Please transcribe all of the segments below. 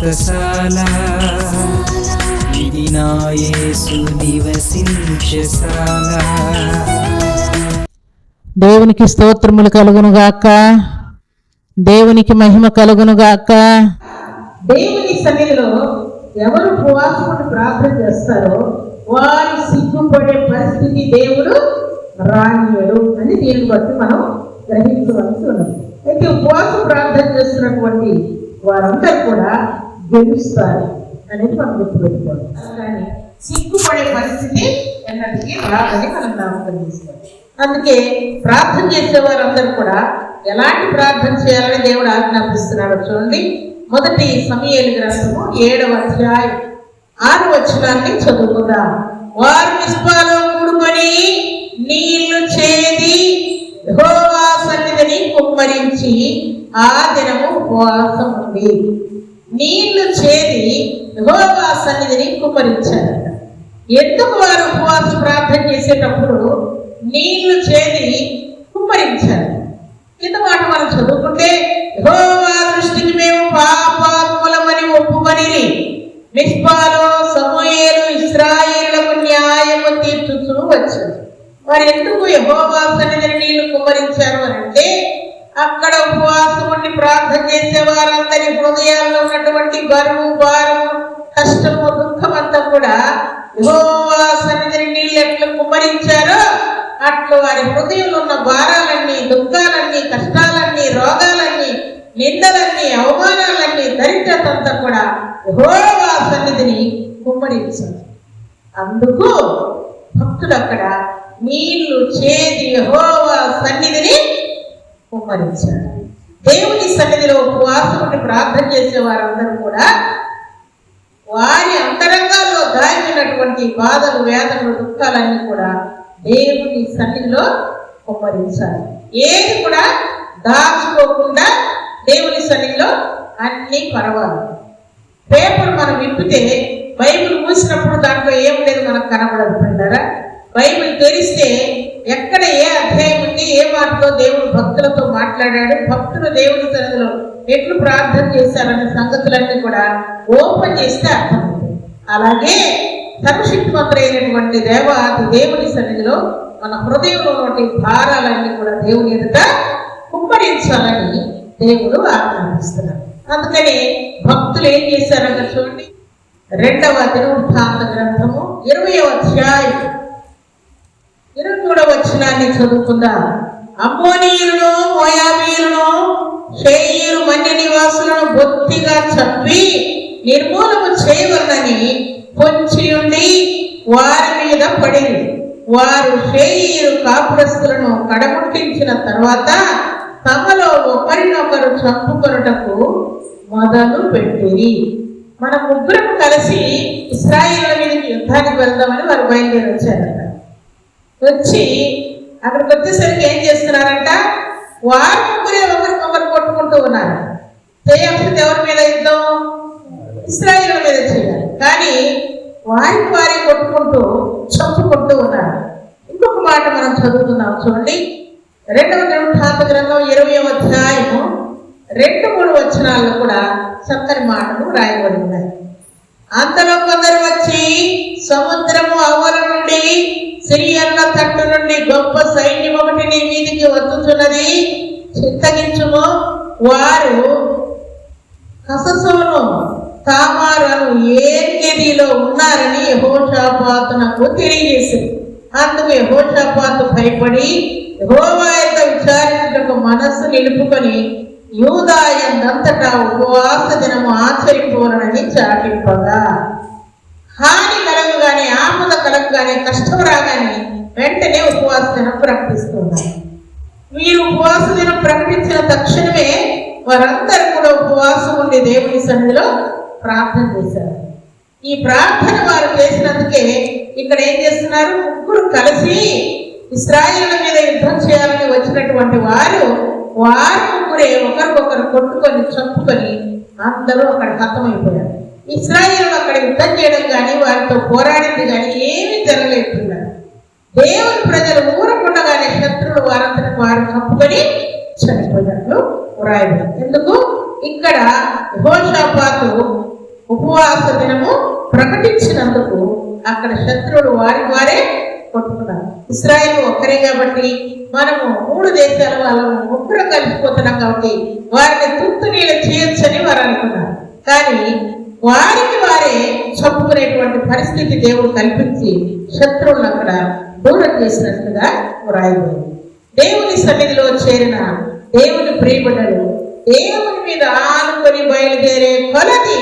వ్రతశాల ఇది నివసించశాల దేవునికి స్తోత్రములు కలుగును గాక. దేవునికి మహిమ కలుగును గాక. దేవుని సన్నిధిలో ఎవరు ఉపవాసమును ప్రార్థన చేస్తారో వారి సిగ్గుపడే పరిస్థితి దేవుడు రానియడు అని దీన్ని బట్టి మనం గ్రహించవలసి ఉన్నది. అయితే ఉపవాస ప్రార్థన చేస్తున్నటువంటి వారందరూ కూడా గెలుస్తారు అనేది మనం గుర్తుపెట్టుకోవాలి. కానీ సిగ్గుపడే పరిస్థితి ఎన్నటికీ రాదని మనం జ్ఞాపకం చేసుకోవాలి. అందుకే ప్రార్థన చేసే వారందరూ కూడా ఎలాంటి ప్రార్థన చేయాలని దేవుడు ఆజ్ఞాపిస్తున్నాడు చూడండి. మొదటి సమయలు గ్రంథము ఏడవ అధ్యాయం ఆరు వచనాన్ని చదువుకుందాం. వారు నిష్పాలో కూడుకొని నీళ్ళు చేది యెహోవా సన్నిధిని కుమ్మరించి ఆ దినము ఉపవాసం ఉంది నీళ్ళు చేది యహోవా సన్నిధిని కుమరించారు ఎందుకు వారు ఉపవాస ప్రార్థన చేసేటప్పుడు నీళ్ళు చేది కుమ్మరించారు కింద మాట మనం చదువుకుంటే యహోవా దృష్టికి మేము పాపాత్మలమని ఒప్పుకొని మిస్పాలో సమూహేలు ఇస్రాయేళ్ళకు న్యాయము తీర్చుతూ వచ్చారు. వారు ఎందుకు యహోవా సన్నిధిని నీళ్ళు కుమ్మరించారు అని అంటే అక్కడ ఉపవాసం ఉండి ప్రార్థన చేసే వారందరి హృదయాల్లో ఉన్నటువంటి బరువు భారము కష్టము దుఃఖం అంతా కూడా యెహోవా సన్నిధిని నీళ్ళు ఎట్లా కుమ్మరించారో అట్లు వారి హృదయంలో ఉన్న భారాలన్నీ దుఃఖాలన్నీ కష్టాలన్నీ రోగాలన్నీ నిందలన్నీ అవమానాలన్నీ దరిద్రతంతా కూడా యెహోవా సన్నిధిని కుమ్మరించారు. అందుకు భక్తులు అక్కడ నీళ్ళు చేది యెహోవా కుమ్మరించారు దేవుని సన్నిధిలో ఉపవాసం ఉండి ప్రార్థన చేసే వారందరూ కూడా వారి అంతరంగాల్లో దాగినటువంటి బాధలు వేదనలు దుఃఖాలన్నీ కూడా దేవుని సన్నిధిలో కుమ్మరించాలి. ఏది కూడా దాచుకోకుండా దేవుని సన్నిధిలో అన్నీ పర్వాలి. పేపర్ మనం విప్పితే బైబిల్ మూసినప్పుడు దాంట్లో ఏం లేదు మనకు కనబడదు పిల్లరా? బైబిల్ తెరిస్తే ఎక్కడ ఏ అధ్యాయం ఉంది ఏ మాటలో దేవుడు భక్తులతో మాట్లాడాడు భక్తులు దేవుని సన్నిధిలో ఎట్లు ప్రార్థన చేశారనే సంగతులన్నీ కూడా ఓపెన్ చేస్తే అర్థం అలాగే సర్వశక్తిమంతులైనటువంటి దేవాది దేవుని సన్నిధిలో మన హృదయంలో ఉన్నటువంటి భారాలన్నీ కూడా దేవుని ఎదుట కుమ్మరించాలని దేవుడు ఆజ్ఞాపిస్తున్నాడు అందుకని భక్తులు ఏం చేశారన్న చూడండి. రెండవ దినవృత్తాంత గ్రంథము ఇరవై అధ్యాయం ఇరవై మూడవ వచనాన్ని చదువుకుందాం? అమ్మోనీయులను మోయాబీయులను షేయీరు మన్య నివాసులను బొత్తిగా చంపి నిర్మూలము చేయవలనని పొంచి ఉండి వారి మీద పడింది. వారు షేయీరు కాపురస్తులను కడముట్టించిన తర్వాత తమలో ఒకరినొకరు చంపుకొనుటకు మొదలు పెట్టిరి. మన ముగ్గురం కలిసి ఇస్రాయిల్ మీదకి యుద్ధానికి వెళ్దామని వారు బయలుదేరి వచ్చారట వచ్చి అక్కడికి వచ్చేసరికి ఏం చేస్తున్నారంట? వారు ముగ్గురే ఒకరికొకరు కొట్టుకుంటూ ఉన్నారు. చేయకపోతే ఎవరి మీద యుద్ధం? ఇస్రాయిల్ మీద చేయాలి కానీ వారికి వారి కొట్టుకుంటూ చంపుకుంటూ ఉన్నారు. ఇంకొక మాట మనం చదువుతున్నాం చూడండి. రెండవ గ్రంథాత గ్రంథం ఇరవై అధ్యాయము రెండు మూడు వచనాల్లో కూడా చక్కని మాటలు రాయబడి ఉన్నాయి. అంతలో కొందరు వచ్చి సముద్రము అవ్వల నుండి సిరియన్ గొప్ప సైన్యం ఒకటి నీ మీదికి వచ్చుతున్నది చింతగించుము వారు కససోను తామారను ఏర్గదిలో ఉన్నారని యహోషాపాతునకు తెలియజేసింది అందుకు యహోషాపాతు భయపడి యహోవా యొక్క విచారించుటకు మనస్సు నిలుపుకొని యూదాయందంతటా ఉపవాస దినము ఆచరింపవలనని చాటింపగా. హాని కలగగానే ఆపద కలగగానే కష్టం రాగానే వెంటనే ఉపవాస దినం ప్రకటిస్తున్నారు. మీరు ఉపవాస దినం ప్రకటించిన తక్షణమే వారందరూ కూడా ఉపవాసం ఉండే దేవుని సన్నిధిలో ప్రార్థన చేశారు. ఈ ప్రార్థన వారు చేసినందుకే ఇక్కడ ఏం చేస్తున్నారు? ముగ్గురు కలిసి ఇస్రాయిల్ మీద యుద్ధం చేయాలని వచ్చినటువంటి వారు వారు ముగ్గురే ఒకరికొకరు కొట్టుకొని చంపుకొని అందరూ అక్కడ హతమైపోయారు. ఇస్రాయిల్ అక్కడ యుద్ధం చేయడం కానీ వారితో పోరాడింది కానీ ఏమీ జరగలేకున్నారు దేవుని ప్రజలు ఊరకుండగానే శత్రువులు వారంతటి వారు కప్పుకొని చనిపోయినట్లు వ్రాయబడి ఎందుకు? ఇక్కడ హోషాపాతు ఉపవాస దినము ప్రకటించినందుకు అక్కడ శత్రువులు వారి వారే కొట్టుకున్నారు. ఇస్రాయల్ ఒక్కరే కాబట్టి మనము మూడు దేశాల వాళ్ళము ముగ్గురం కలిసిపోతున్నాం కాబట్టి వారిని తుత్తు నీళ్ళు చేయొచ్చని వారు అనుకున్నారు. కానీ వారికి వారే చంపుకునేటువంటి పరిస్థితి దేవుడు కల్పించి శత్రువులను అక్కడ దూరం చేసినట్లుగా వ్రాయబడింది. దేవుని సన్నిధిలో చేరిన దేవుని ప్రియబిడ్డలు దేవుని మీద ఆనుకొని బయలుదేరే కొలది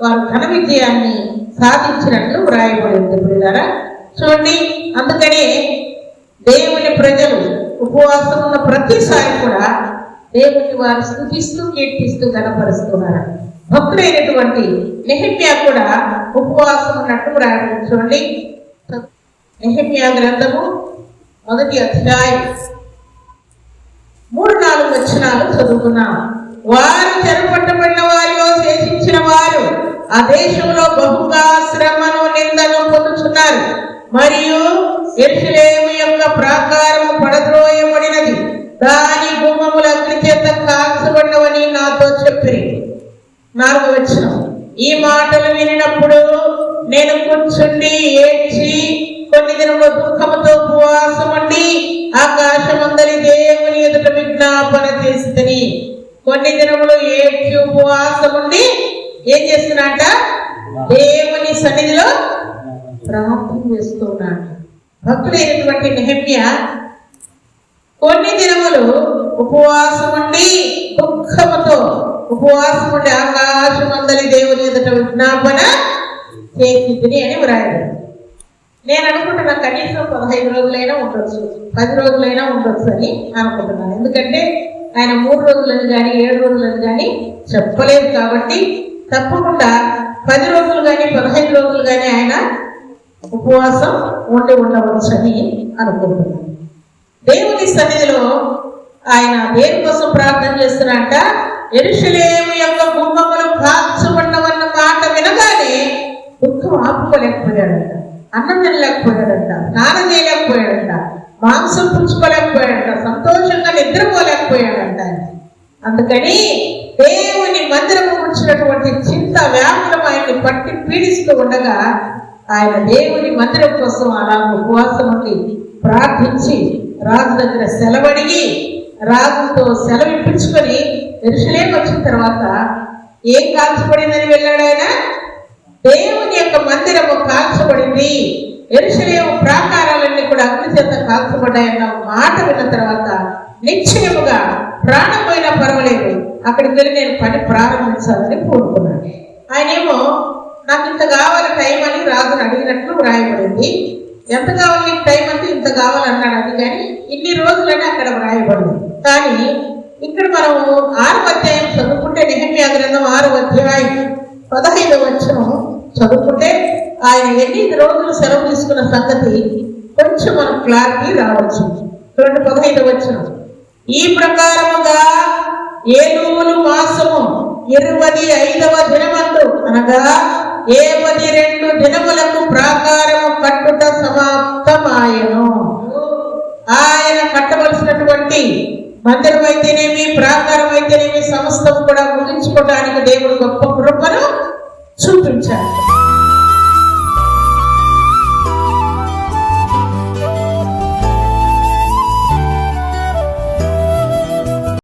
వారు ఘన విజయాన్ని సాధించినట్లు వ్రాయబడింది పిల్లరా చూడండి అందుకనే దేవుని ప్రజలు ఉపవాసం ఉన్న ప్రతిసారి కూడా దేవుని వారు స్థుతిస్తూ కీర్తిస్తూ కనపరుస్తున్నారు భక్తులైనటువంటి నెహిమ్యా కూడా ఉపవాసం ఉన్నట్టు వ్రాయబడింది. చూడండి నెహమ్యా గ్రంథము మొదటి అధ్యాయం. మూడు నాలుగు వచనాలు చదువుకున్నాం. వారు చెరపట్టబడిన వారిలో శేషించిన వారు ఆ దేశంలో బహుగా శ్రమను నిందను పొందుతున్నారు మరియు ఎరుసలేము యొక్క ప్రాకారము పడద్రోయబడినది. దాని గుమ్మములు అగ్ని చేత కాల్చబడినవని నాతో చెప్పి నాలుగు వచ్చిన ఈ మాటలు వినినప్పుడు నేను కూర్చుండి ఏడ్చి కొన్ని దినంలో దుఃఖముతో ఉపవాసం ఉండి ఆకాశమందరి దేవుని ఎదుట విజ్ఞాపన చేసిందని కొన్ని దినములు ఏడ్చి ఉపవాసం ఉండి ఏం చేస్తున్నాట? దేవుని సన్నిధిలో ప్రార్థన చేస్తున్నాడు. భక్తుడైనటువంటి నెహమ్య కొన్ని దినములు ఉపవాసం ఉండి దుఃఖముతో ఉపవాసం ఉండి దేవుని ఎదుట విజ్ఞాపన చేసింది అని వ్రాయడం నేను అనుకుంటున్నా కనీసం పదహైదు రోజులైనా ఉండొచ్చు. పది రోజులైనా ఉండొచ్చు అని అనుకుంటున్నాను. ఎందుకంటే ఆయన మూడు రోజులని కానీ ఏడు రోజులని కానీ చెప్పలేదు కాబట్టి తప్పకుండా పది రోజులు కానీ పదహైదు రోజులు కానీ ఆయన ఉపవాసం ఉండి ఉండవచ్చని అనుకుంటున్నాను. దేవుని సన్నిధిలో ఆయన దేని కోసం ప్రార్థన చేస్తున్నట్ట ఎరుషలేము యొక్క గుమ్మములు కాల్చబడినవన్న మాట వినగానే దుఃఖం ఆపుకోలేకపోయాడంట అన్నం వెళ్ళలేకపోయాడంట స్నానం చేయలేకపోయాడంట మాంసం పుచ్చుకోలేకపోయాడంట సంతోషంగా నిద్రపోలేకపోయాడంట అందుకని దేవుని మందిరము వచ్చినటువంటి చింత వ్యాకులం ఆయన్ని పట్టి పీడిస్తూ ఉండగా ఆయన దేవుని మందిరం కోసం అలా ఉపవాసం ఉండి ప్రార్థించి రాజు దగ్గర సెలవడిగి రాజుతో సెలవు ఇప్పించుకొని ఎరుసలేం వచ్చిన తర్వాత ఏం కాల్చబడిందని వెళ్ళాడు ఆయన? దేవుని యొక్క మందిరము కాల్చబడింది. ఎరుసలేము ప్రాకారాలన్నీ కూడా అగ్ని చేత కాల్చబడ్డాయన్న మాట విన్న తర్వాత నిశ్చయముగా ప్రాణం పోయినా పర్వాలేదు. అక్కడికి వెళ్ళి నేను పని ప్రారంభించాలని కోరుకున్నాను. ఆయనేమో నాకు ఇంత కావాలి టైం అని రాజుని అడిగినట్లు వ్రాయబడింది. ఎంత కావాలి నీకు టైం అంటే ఇంత కావాలన్నాడు అది కానీ ఇన్ని రోజులని అక్కడ వ్రాయబడింది. కానీ ఇక్కడ మనం ఆరు అధ్యాయం చదువుకుంటే నిహమ్యా గ్రంథం ఆరు అధ్యాయం పదహైదు వచ్చిన చదువుకుంటే ఆయన ఎనిమిది రోజులు సెలవు తీసుకున్న సంగతి కొంచెం మనకు క్లారిటీ రావచ్చు రెండు పదహైదు వచ్చిన ఈ ప్రకారముగా ఏలూరు మాసము ఇరవై ఐదవ దినమందు అనగా ఏపది రెండు దినములకు ప్రాకారము కట్టుట సమాప్తమాయను. ఆయన కట్టవలసినటువంటి మందిరం అయితేనేమి ప్రాకారం అయితేనేమి సమస్తం కూడా ముగించుకోవడానికి దేవుడు గొప్ప కృపను చూపించాడు.